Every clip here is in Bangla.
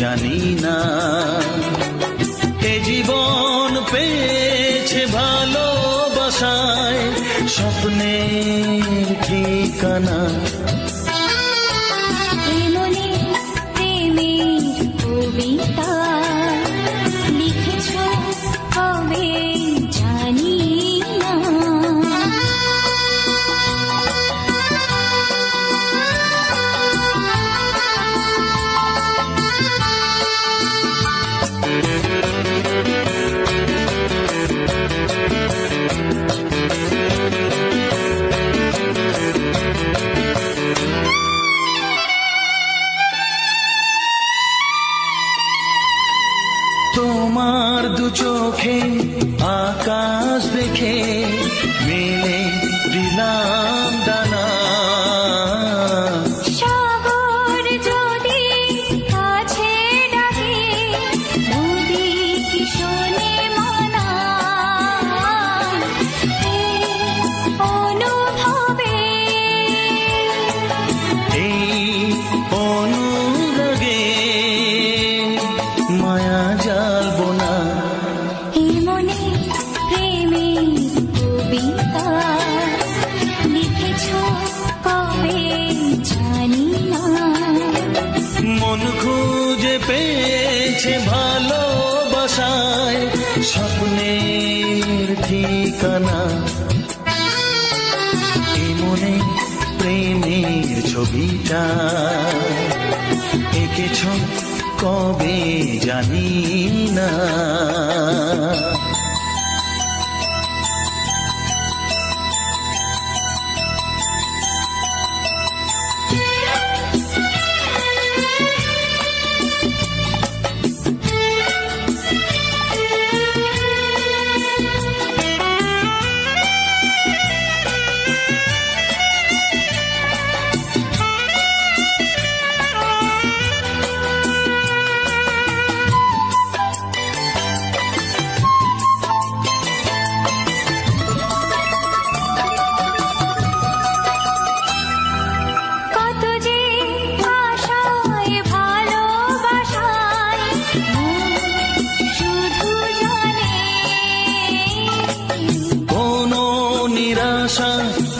জানি না। এ জীবন পেয়েছে ভালোবাসায় স্বপ্নে ঠিকানা। দিয়েছে ভালোবাসায় স্বপ্নের ঠিকানা। মনে প্রেমের ছবিটা এঁকেছ কবে জানি না।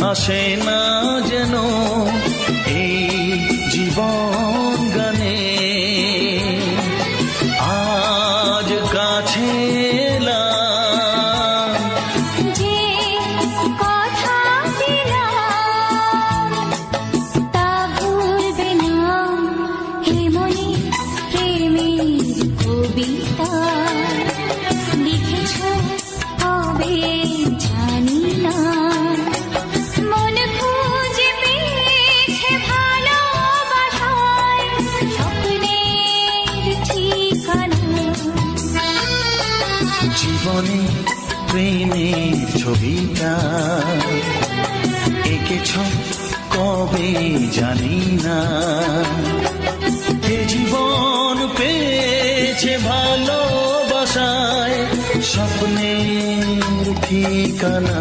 আসে না যেন এই জীবন। জানি না। এ জীবন পেয়েছে ভালোবাসায় স্বপ্নের ঠিকানা।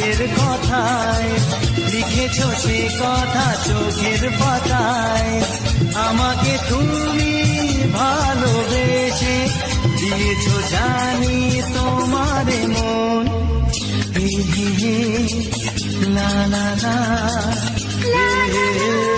মুখের কথায় লিখেছ সে কথা চোখের পাতায়। আমাকে তুমি ভালোবেসে দিয়েছ জানি তোমার মন। লা হে, লা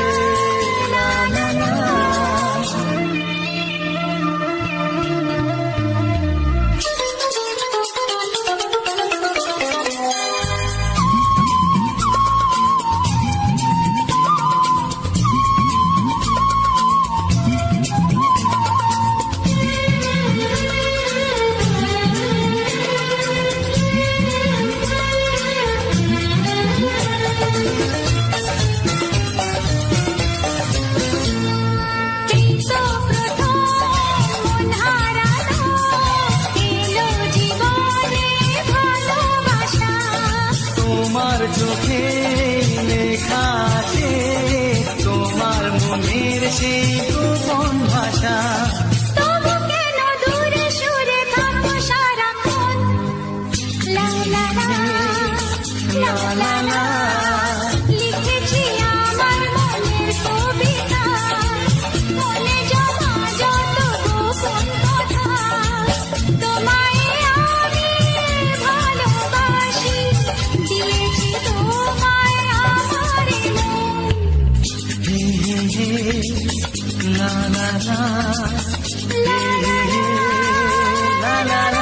চোখে লেখা আছে তোমার মনের সেই গোপন ভাষা। la la la la la la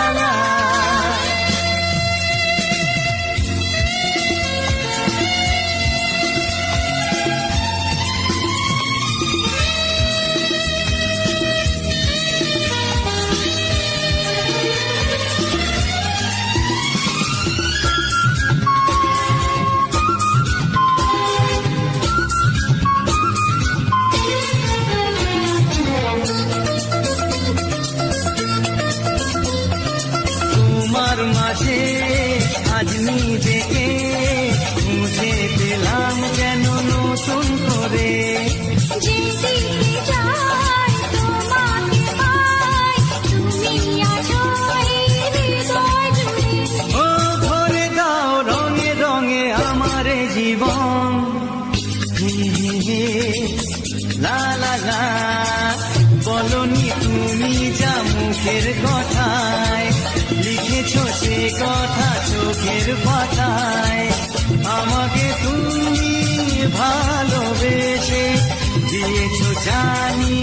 আজ নিজেকে মুছে পেলাম যেন নতুন করে। জীবন। লা লা লা বলনি তুমি যা মুখের কথা। সে কথা চোখের পাতায়। আমাকে তুমি ভালোবেসে দিয়েছ জানি